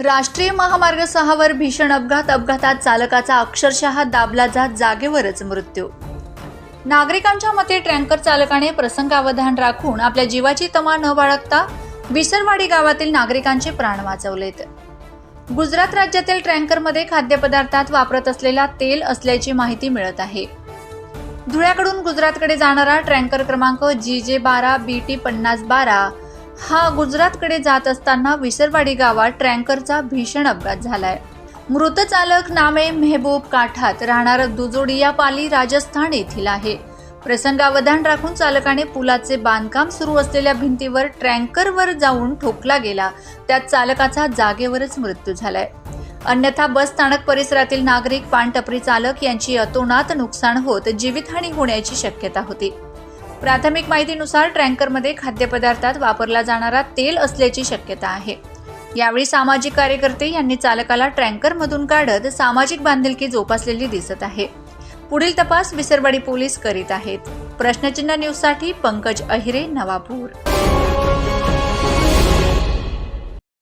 राष्ट्रीय महामार्ग सहावर भीषण अपघात अपघातात चालकाचा अक्षरशः दाबला जात जागेवरच मृत्यू. नागरिकांच्या मते ट्रँकर चालकाने प्रसंगावधान राखून आपल्या जीवाची तमा न बाळगता विसरवाडी गावातील नागरिकांचे प्राण वाचवलेत. गुजरात राज्यातील ट्रँकरमध्ये खाद्यपदार्थात वापरत असलेला तेल असल्याची माहिती मिळत आहे. धुळ्याकडून गुजरातकडे जाणारा ट्रँकर क्रमांक जी जे बारा बी टी पन्नास बारा हा गुजरातकडे जात असताना विसरवाडी गावात ट्रँकरचा भीषण अपघात झालाय. मृत चालक नामे मेहबूब काठात राहणार दुजोडिया पाली राजस्थान येथील आहे. प्रसंगावधान राखून चालकाने पुलाचे बांधकाम सुरू असलेल्या भिंतीवर ट्रँकरवर जाऊन ठोकला गेला. त्यात चालकाचा जागेवरच मृत्यू झालाय. अन्यथा बस स्थानक परिसरातील नागरिक पानटपरी चालक यांची अतोनात नुकसान होत जीवितहानी होण्याची शक्यता होती. प्राथमिक माहितीनुसार ट्रँकरमध्ये खाद्यपदार्थात वापरला जाणारा तेल असल्याची शक्यता आहे. यावेळी सामाजिक कार्यकर्ते यांनी चालकाला ट्रँकरमधून काढत सामाजिक बांधिलकी जोपासलेली दिसत आहे. पुढील तपास विसरवाडी पोलीस करीत आहेत. प्रश्नचिन्ह न्यूजसाठी पंकज अहिरे नवापूर.